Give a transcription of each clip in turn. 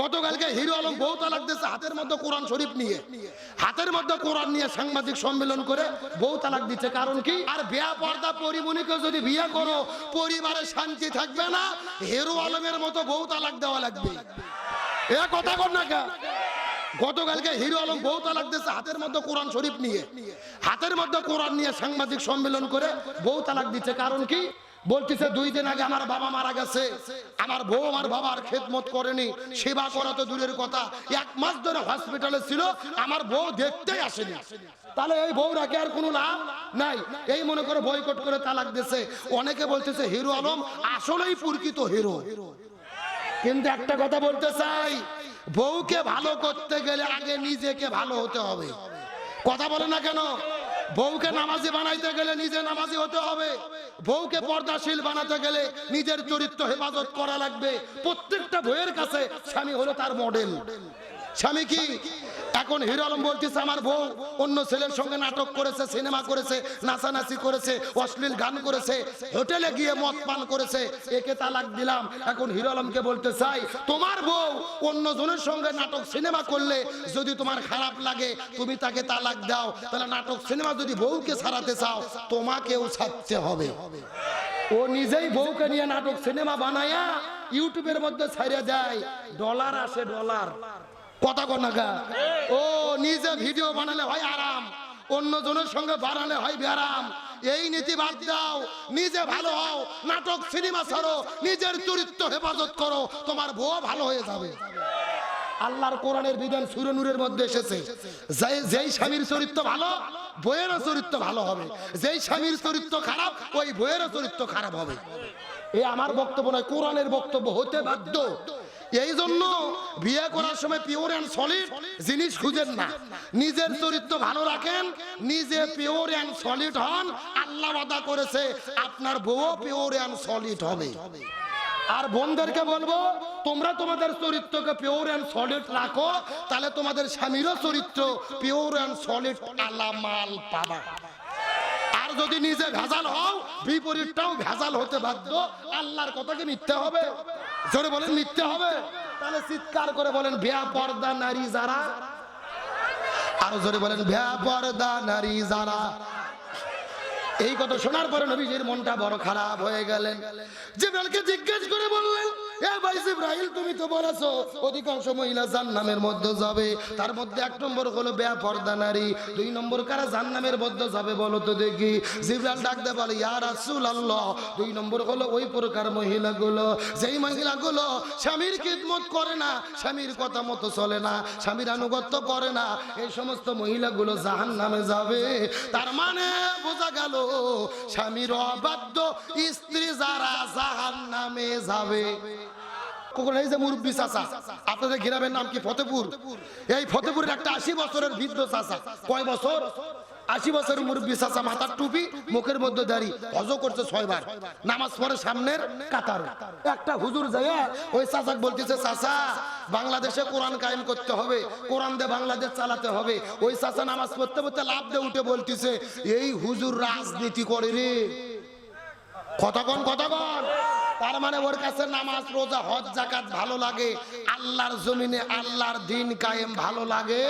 গতকালকে হিরো আলম বউ তালাক দিয়েছে হাতের মধ্যে কোরআন শরীফ নিয়ে। হাতের মধ্যে কোরআন নিয়ে সাংবাদিক সম্মেলন করে বউ তালাক দিচ্ছে কারণ কি? আর বিয়া পর্দা পরিমণিকে যদি বিয়ে করো, পরিবারে শান্তি থাকবে না, হিরো আলমের মতো বউ তালাক দেওয়া লাগবে। এ কথা কর না কা গতকালকে হিরো আলম বউ তালাক দিয়েছে হাতের মধ্যে কোরআন শরীফ নিয়ে। হাতের মধ্যে কোরআন নিয়ে সাংবাদিক সম্মেলন করে বউ তালাক দিচ্ছে কারণ কি? বলতেছে, দুই দিন আগে আমার বাবা মারা গেছে। আমার বউ আমার বাবার খেদমত করেনি। সেবা করা তো দূরের কথা। এক মাস ধরে হসপিটালে ছিল। আমার বউ দেখতেই আসেনি। তাহলে এই বউ রাখে আর কোনো লাভ নাই। এই মনে করে বয়কট করে তালাক দিছে অনেকে বলতেছে, হিরো আলম আসলেই প্রকৃত হিরো। কিন্তু একটা কথা বলতে চাই, বউকে ভালো করতে গেলে আগে নিজেকে ভালো হতে হবে। কথা বলে না কেন? বউকে নামাজি বানাইতে গেলে নিজে নামাজি হতে হবে। বউকে পর্দাশীল বানাতে গেলে নিজের চরিত্র হেফাজত করা লাগবে। প্রত্যেকটা বইয়ের কাছে স্বামী হলো তার মডেল স্বামী কি? এখন হিরো আলম বলতেছে, আমার বউ অন্য ছেলের সঙ্গে নাটক করেছে, সিনেমা করেছে, নাচানাচি করেছে, অশ্লীল গান করেছে, হোটেলে গিয়ে মদ পান করেছে, একে তালাক দিলাম। এখন হিরো আলমকে বলতে চাই, তোমার বউ অন্য জনের সঙ্গে নাটক সিনেমা করলে যদি তোমার খারাপ লাগে, তুমি তাকে তালাক দাও। তাহলে নাটক সিনেমা যদি বউকে ছাড়াতে চাও, তোমাকেও ছাড়তে হবে। ও নিজেই বউকে নিয়ে নাটক সিনেমা বানায়া ইউটিউবের মধ্যে ছাড়িয়ে যায়। ডলার আসে ডলার। কথা কনাকা ও, নিজে ভিডিও বানালে হয় আরাম অন্য জনের সঙ্গে বানালে হয় ব্যারাম। এই নীতি বাদ দাও, নিজে ভালো হও, নাটক, সিনেমা ছাড়ো, নিজের চরিত্র হেফাজত করো, তোমার বউ ভালো হয়ে যাবে। আল্লাহর কোরআনের বিধান সুর সুরনুরের মধ্যে এসেছে যেই স্বামীর চরিত্র ভালো বইয়েরও চরিত্র ভালো হবে। যেই স্বামীর চরিত্র খারাপ, ওই বইয়েরও চরিত্র খারাপ হবে। এ আমার বক্তব্য নয়, কোরআনের বক্তব্য হতে বাধ্য। এই জন্য বিয়ে করার সময় পিওর অ্যান্ড সলিড জিনিস খুঁজেন না। নিজের চরিত্র ভালো রাখেন, নিজে পিওর অ্যান্ড সলিড হন, আল্লাহ ওয়াদা করেছে আপনার বউ পিওর অ্যান্ড সলিড হবে। আর বোনদেরকে বলব, তোমরা তোমাদের চরিত্রকে পিওর অ্যান্ড সলিড রাখো, তাহলে তোমাদের স্বামীরও চরিত্র পিওর অ্যান্ড সলিড আলামাল পাবা। আর যদি নিজে ভেজাল হও, বিপরীতটাও ভেজাল হতে বাধ্য। আল্লাহর কথাকে মিথ্যে হবে। জোরে বলেন, মিথ্যে হবে। তাহলে চিৎকার করে বলেন বেয়া পর্দা নারী যারা। আরও জোরে বলেন, ভ্যা পর্দা নারী যারা। এই কথা শোনার পরে নবীজির মনটা বড় খারাপ হয়ে গেলেন। জিব্রাইলকে জিজ্ঞেস করে বললেন জিব্রাইল তুমি তো বলেছ, অধিকাংশ মহিলা জান্নামের মধ্যে যাবে। তার মধ্যে এক নম্বর হলো বেয়া পর্দা নারী, দুই নম্বর কারা জান্নামের মধ্যে যাবে বলো তো দেখি। জিব্রাইল ডাকতে বলে, ইয়া রাসূলুল্লাহ। দুই নম্বর হলো ওই প্রকার মহিলাগুলো, যেই মহিলাগুলো স্বামীর খিদমত করে না, স্বামীর কথা মতো চলে না, স্বামীর আনুগত্য করে না, এই সমস্ত মহিলাগুলো জাহান্নামে যাবে। তার মানে বোঝা গেল, স্বামীর অবাধ্য স্ত্রী যারা জাহান নামে যাবে। কখন এই যে মুরব্বী চাচা, আপনাদের গ্রামের নাম কি ফতেপুর? এই ফতেপুরের একটা আশি বছরের বৃদ্ধ চাচা। কয় বছর? আশি বছরের মুরব্বী চাচা, মাথার টুপি, মুখের মধ্যে দাঁড়ি। হজ করছে ছয়বার। নামাজ পড়ে সামনের কাতার। একটা হুজুর যায় ওই চাচাক বলতেছে, চাচা, বাংলাদেশে কোরআন কায়েম করতে হবে, কোরআন দিয়ে বাংলাদেশ চালাতে হবে। ওই চাচা নামাজ পড়তে পড়তে লাভ দিয়ে উঠে বলতেছে, এই হুজুর রাজনীতি করে রে। কতক্ষণ কতক্ষণ তার মানে ওর কাছে নামাজ, রোজা, হজ জাকাত ভালো লাগে। আল্লাহর জমিনে আল্লাহর দিন কায়েম ভালো লাগে।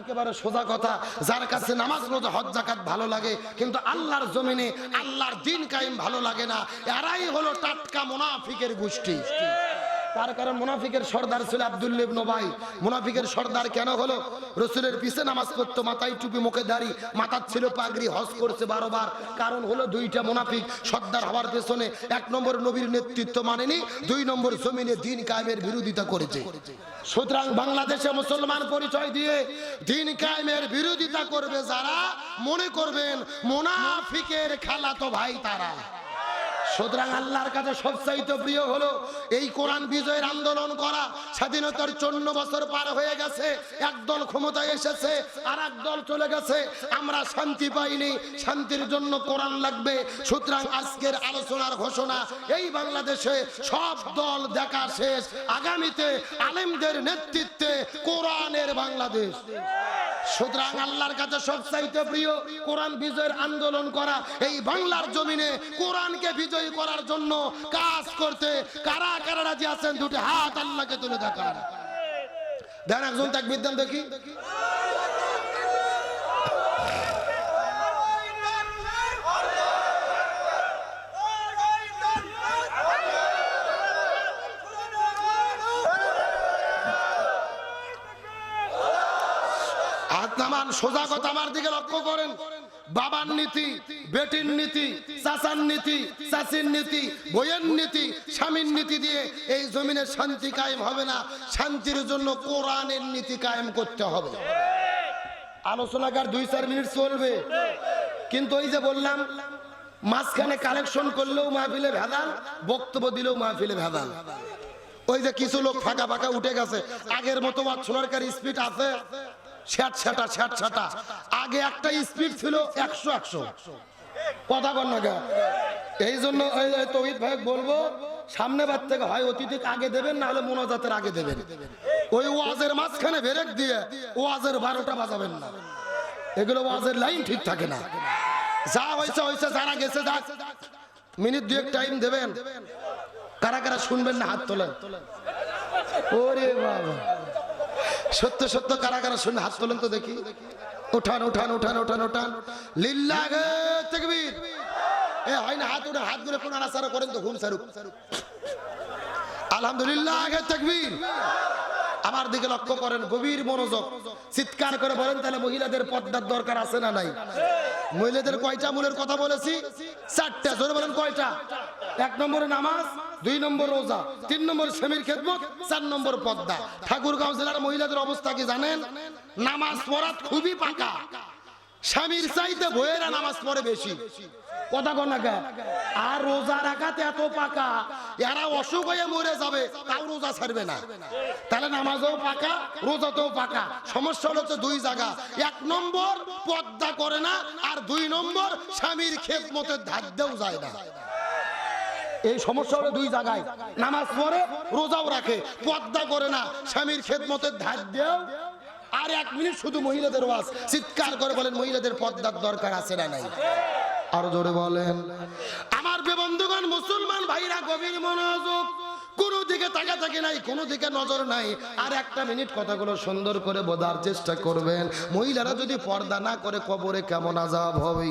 একেবারে সোজা কথা, যার কাছে নামাজ, রোজা, হজ জাকাত ভালো লাগে, কিন্তু আল্লাহর জমিনে আল্লাহর দিন কায়েম ভালো লাগে না। এরাই হলো টাটকা মুনাফিকের গোষ্ঠী। তার কারণ মুনাফিকের সর্দার ছিল আব্দুল্লিব নবাই মুনাফিকের সর্দার কেন হলো? রসুলের পিছে নামাজ পড়তো, মাথায় টুপি, মুখে দাড়ি, মাথার ছিল পাগড়ি, হজ করছে বারোবার। কারণ হলো দুইটা মুনাফিক সর্দার হওয়ার পেছনে এক নম্বর নবীর নেতৃত্ব মানেনি, দুই নম্বর জমিনে দিন কায়েমের বিরোধিতা করেছে। সুতরাং বাংলাদেশে মুসলমান পরিচয় দিয়ে দিন কায়েমের বিরোধিতা করবে যারা, মনে করবেন, মুনাফিকের খেলা তো ভাই তারা। সুতরাং আল্লাহর কাছে সবচাইতে প্রিয় হলো এই কোরআন বিজয়ের আন্দোলন করা। স্বাধীনতার চন্ন বছর পার হয়ে গেছে, একদল ক্ষমতায় এসেছে আর দল চলে গেছে। আমরা শান্তি পাইনি, শান্তির জন্য কোরআন লাগবে। সুতরাং আজকের আলোচনার ঘোষণা, এই বাংলাদেশে সব দল দেখা শেষ। আগামীতে আলেমদের নেতৃত্বে কোরআনের বাংলাদেশ। সুতরাং আল্লাহর কাছে সবচাইতে প্রিয় কোরআন বিজয়ের আন্দোলন করা। এই বাংলার জমিনে কোরআনকে বিজয়ী করার জন্য কাজ করতে কারা কারা রাজি আছেন? দুটি হাত আল্লাহকে তুলে দেখার দেন একজন তাক বিদ্যান দেখি। সোজা কথা আমার দিকে লক্ষ্য করেন। বাবার নীতি, বেটির নীতি, চাচার নীতি, চাচির নীতি, বইয়ের নীতি, স্বামীর নীতি দিয়ে এই জমিনে শান্তি কায়েম হবে না। শান্তির জন্য কোরআনের নীতি কায়েম করতে হবে। আলোচনাকার দুই চার মিনিট চলবে। কিন্তু ওই যে বললাম, মাঝখানে কালেকশন করলেও মাহফিলে ভেদাল বক্তব্য দিলেও মাহফিলে ভেদাল ওই যে কিছু লোক ফাঁকা ফাঁকা উঠে গেছে। আগের মতো সোনারকার স্পিড আছে? ছ্যাট, ছ্যাটা আগে একটা স্পিড ছিল একশো একশো। কথা বল না এই জন্য ওই ভাই বলব, সামনে বার থেকে হয় অতিথিকে আগে দেবেন না হলে মোনাজাতের আগে দেবেন। ওই ওয়াজের মাঝখানে বেরেক দিয়ে ওয়াজের বারোটা বাজাবেন না। এগুলো ওয়াজের লাইন ঠিক থাকে না। যা হয়েছে হয়েছে যারা গেছে, যাক। মিনিট দুয়েক টাইম দেবেন। কারা কারা শুনবেন না হাত তোলেন? ওরে বাবা। সত্য সত্য কারা কারা শুনে হাত তোলেন তো দেখি। উঠান উঠান উঠান উঠান উঠান। এ হয় না, হাত উঠে, হাত কোন করেন তো, ঘুম আলহামদুলিল্লাহ আগে আমার দিকে লক্ষ্য করেন, গভীর মনোযোগ। চিৎকার করে বলেন, তাহলে মহিলাদের পর্দার দরকার আছে না নাই? মহিলাদের কয়টা মূলের কথা বলেছি? চারটা, জোরে বলেন কয়টা? এক নম্বরে নামাজ দুই নম্বর রোজা, তিন নম্বর স্বামীর খেদমত, চার নম্বর পদ্মা। ঠাকুরগাঁও জেলার মহিলাদের অবস্থা কি জানেন? নামাজ পড়া খুবই পাকা। স্বামীর চাইতে বইয়েরা নামাজ পড়ে বেশি। কথা কন না কে? আর রোজা রাখাতে এত পাকা, এরা অসুখ হয়ে মরে যাবে, তাও রোজা ছাড়বে না। তাহলে নামাজও পাকা, রোজাতেও পাকা। সমস্যা তো দুই জায়গা। এক নম্বর পদ্মা করে না, আর দুই নম্বর স্বামীর ক্ষেত মতো ধাদ্যও যায় না। এই সমস্যা হলো দুই জায়গায়। নামাজ পড়ে, রোজাও রাখে। পদ্মা করে না, স্বামীর খেদমতের ধার দেও। আর এক মিনিট শুধু মহিলাদের ওয়াজ। চিৎকার করে বলেন, মহিলাদের পদ্মার দরকার আছে না নাই? আরও জোরে বলেন। আমার বেবন্ধুগণ, মুসলমান ভাইরা, গভীর মনোযোগ কোনো দিকে তাকা থাকে নাই, কোনো দিকে নজর নাই। আর একটা মিনিট কথাগুলো সুন্দর করে বোঝার চেষ্টা করবেন। মহিলারা যদি পর্দা না করে কবরে কেমন আজাব হবে?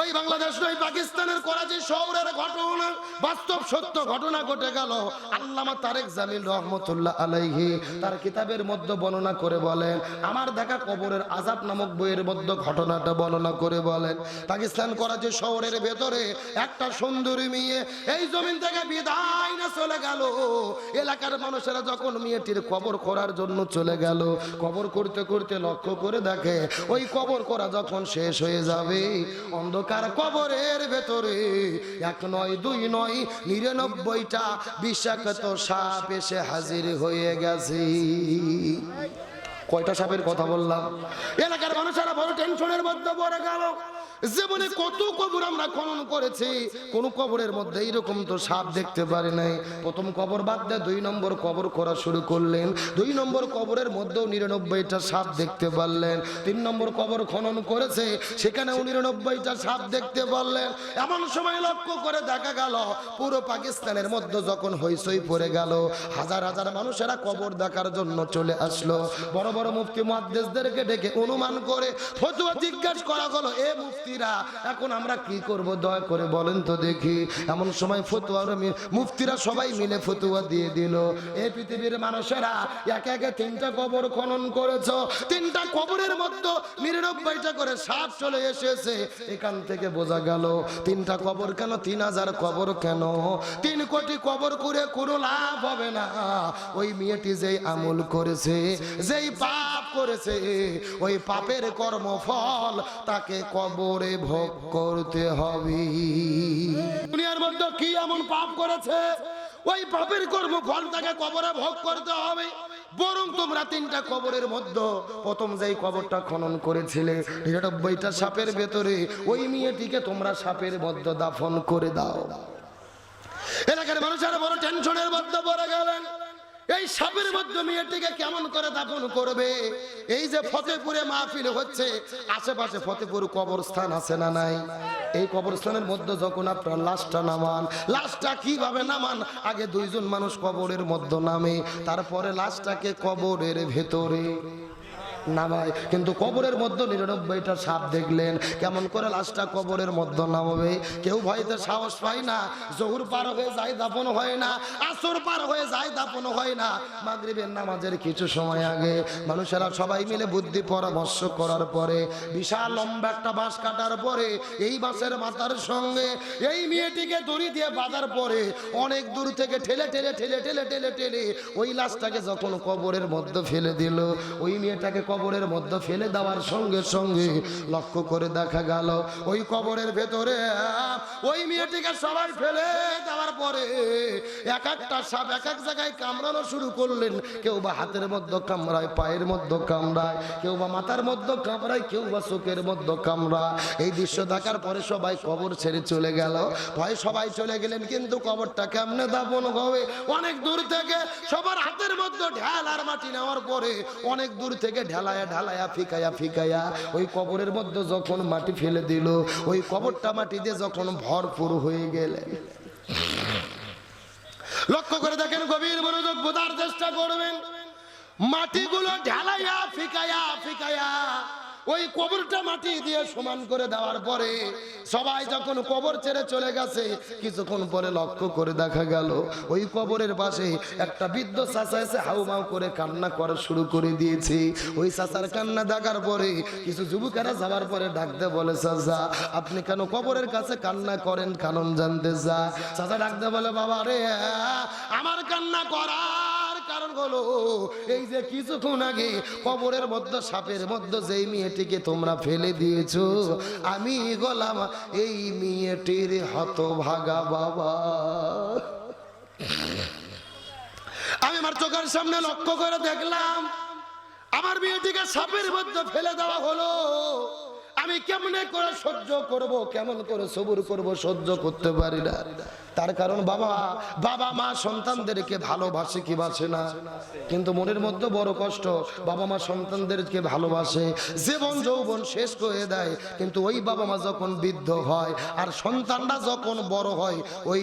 ওই বাংলাদেশ নয়, পাকিস্তানের করাচি শহরের ঘটনা, বাস্তব সত্য ঘটনা ঘটে গেল। আল্লামা তারেক জামিল রহমতুল্লাহ আলাইহি তার কিতাবের মধ্যে বর্ণনা করে বলেন, আমার দেখা কবরের আজাব নামক বইয়ের মধ্যে ঘটনাটা বর্ণনা করে বলেন, পাকিস্তান করাচি শহরের ভেতরে একটা সুন্দরী মেয়ে, এই জমিন থেকে বিদায় না চলে গেল। এলাকার মানুষেরা যখন মেয়েটির কবর করার জন্য চলে গেল, কবর করতে করতে লক্ষ্য করে দেখে ওই কবর করা যখন শেষ হয়ে যাবে, অন্ধকার কবরের ভেতরে এক নয়, দুই নয়, নিরানব্বইটা বিষাক্ত সাপ এসে হাজির হয়ে গেছে। কয়টা সাপের কথা বললাম? এলাকার মানুষেরা বড় টেনশনের মধ্যে পড়ে গেল। জীবনে কত কবর আমরা খনন করেছি, কোন কবরের মধ্যে এইরকম তো সাপ দেখতে পারি নাই। প্রথম কবর বাদ দিয়ে দুই নম্বর কবর করা শুরু করলেন। দুই নম্বর কবরের মধ্যেও নিরানব্বইটা সাপ দেখতে পারলেন। তিন নম্বর কবর খনন করেছে, সেখানেও নিরানব্বইটা সাপ দেখতে পারলেন। এমন সময় লক্ষ্য করে দেখা গেল, পুরো পাকিস্তানের মধ্যে যখন হইসই পড়ে গেল, হাজার হাজার মানুষেরা কবর দেখার জন্য চলে আসলো। বড় বড় মুফতি মহাদেশদেরকে ডেকে অনুমান করে, ফতুয়া জিজ্ঞাসা করা হলো এ মুফতিরা, এখন আমরা কি করব? দয়া করে বলেন তো দেখি। এমন সময় ফতুয়ার মি- মুফতিরা সবাই মিলে ফতুয়া দিয়ে দিল। এই পৃথিবীর মানুষেরা একে একে তিনটা কবর খনন করেছ। তিনটা কবরের মধ্যে নিরানব্বইটা করে সাপ চলে এসেছে। এখান থেকে বোঝা গেল, তিনটা কবর কেন? তিন হাজার কবর কেন? তিন কোটি কবর করে কোনো লাভ হবে না। ওই মেয়েটি যেই আমল করেছে, যেই পাপ করেছে। ওই পাপের কর্মফল তাকে কবরে ভোগ করতে হবে। দুনিয়ার মধ্যে কি এমন পাপ করেছে? ওই পাপের কর্মফল তাকে কবরে ভোগ করতে হবে। বরং তোমরা তিনটা কবরের মধ্যে, প্রথম যেই কবরটা খনন করেছিলে, নিরানব্বইটা সাপের ভেতরে, ওই মেয়েটিকে তোমরা সাপের মধ্যে দাফন করে দাও। এলাকার মানুষের বড় টেনশনের মধ্যে পড়ে গেলেন। এই সাপের মধ্যে মেয়েটিকে কেমন করে দাফন করবে? এই যে ফতেপুরে মাহফিল হচ্ছে, আশেপাশে ফতেপুর কবরস্থান আছে না নাই? এই কবরস্থানের মধ্যে যখন আপনার লাশটা নামান, লাশটা কীভাবে নামান? আগে দুইজন মানুষ কবরের মধ্যে নামে, তারপরে লাশটাকে কবরের ভেতরে নামায়। কিন্তু কবরের মধ্যে নিরানব্বইটা সাপ দেখলেন। কেমন করে লাশটা কবরের মধ্যে নামাবে? কেউ ভয়তে সাহস পায় না। জহুর পার হয়ে যায় দাপন হয় না। আসর পার হয়ে যায় দাপন হয় না। মাগরিবের নামাজের কিছু সময় আগে মানুষেরা সবাই মিলে বুদ্ধি পরামর্শ করার পরে, বিশাল লম্বা একটা বাঁশ কাটার পরে, এই বাঁশের মাথার সঙ্গে এই মেয়েটিকে দড়ি দিয়ে বাঁধার পরে অনেক দূর থেকে ঠেলে ঠেলে ঠেলে ঠেলে ঠেলে ঠেলে ওই লাশটাকে যখন কবরের মধ্যে ফেলে দিল, ওই মেয়েটাকে কবরের মধ্যে ফেলে দেওয়ার সঙ্গে সঙ্গে লক্ষ্য করে দেখা গেল, ওই কবরের ভেতরে ওই মেয়েটিকে সবাই ফেলে দেওয়ার পরে এক একটা সাপ এক এক জায়গায় কামড়ানো শুরু করলেন। কেউ বা হাতের মধ্যে কামড়ায়, পায়ের মধ্যে কামড়ায়, কেউ বা মাথার মধ্যে কামড়ায়, কেউ বা চোখের মধ্যে কামড়া এই দৃশ্য দেখার পরে সবাই কবর ছেড়ে চলে গেল। ভয় সবাই চলে গেলেন, কিন্তু কবরটা কেমনে দাপন হবে? অনেক দূর থেকে সবার হাতের মধ্যে ঢাল আর মাটি নেওয়ার পরে অনেক দূর থেকে ঢালায়া ঢালায়া, ফিকায়া ফিকায়া। ওই কবরের মধ্যে যখন মাটি ফেলে দিল, ওই কবরটা মাটি দিয়ে যখন ভরপুর হয়ে গেলে। লক্ষ্য করে দেখেন গভীর মনোযোগ বোঝার চেষ্টা করবেন। মাটিগুলো ঢালাইয়া ফিকায়া ফিকায়া। ওই কবরটা মাটি দিয়ে সমান করে দেওয়ার পরে সবাই যখন কবর ছেড়ে চলে গেছে, কিছুক্ষণ পরে লক্ষ্য করে দেখা গেল, ওই কবরের পাশে একটা বৃদ্ধ চাচা এসে হাউমাউ করে কান্না করা শুরু করে দিয়েছে। ওই চাচার কান্না দেখার পরে কিছু যুবকেরা যাওয়ার পরে ডাকতে বলে, চাচা, আপনি কেন কবরের কাছে কান্না করেন? কারণ জানতে যা চাচা ডাকতে বলে, বাবা রে, আমার কান্না করার কারণ হলো, এই যে কিছুক্ষণ আগে কবরের মধ্যে, সাপের মধ্যে যেই মেয়েটিকে তোমরা ফেলে দিয়েছ, আমি গলাম, এই মেয়েটির হতভাগা বাবা। আমি আমার চোখের সামনে লক্ষ্য করে দেখলাম, আমার মেয়েটিকে সাপের মধ্যে ফেলে দেওয়া হলো। আমি কেমনে করে সহ্য করব, কেমন করে সবুর করব, সহ্য করতে পারি না। তার কারণ বাবা বাবা মা সন্তানদেরকে ভালোবাসে কি বাসে না? কিন্তু মনের মধ্যে বড় কষ্ট, বাবা মা সন্তানদেরকে ভালোবাসে, জীবন যৌবন শেষ করে দেয়। কিন্তু ওই বাবা মা যখন বৃদ্ধ হয়, আর সন্তানরা যখন বড় হয়, ওই